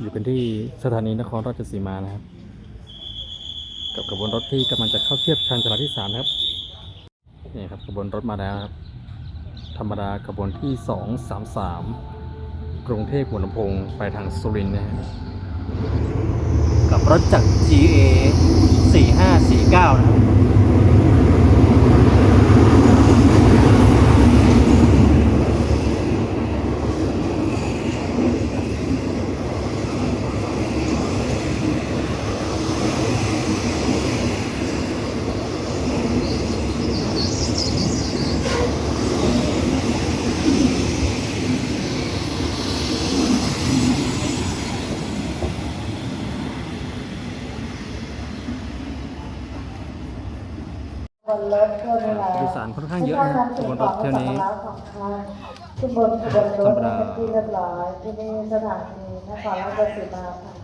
อยู่กันที่สถานีนครราชสีมานะครับ กับขบวนรถที่กำลังจะเข้าเทียบชานชาลาที่สามครับนี่ครับขบวนรถมาแล้วครับ ธรรมดาขบวนที่สองสามสามกรุงเทพหัวลำโพงไปทางสุรินทร์นะฮะกับรถจาก GA 4549นะครับ บนรถเที่ยวนี้แล้วผู้โดยสารค่อนข้างเยอะนะครับขบวนรถเที่ยวนี้ขึ้นบนขบวนรถเป็นที่เรียบร้อยที่นี่สถานีนครราชสีมาค่ะ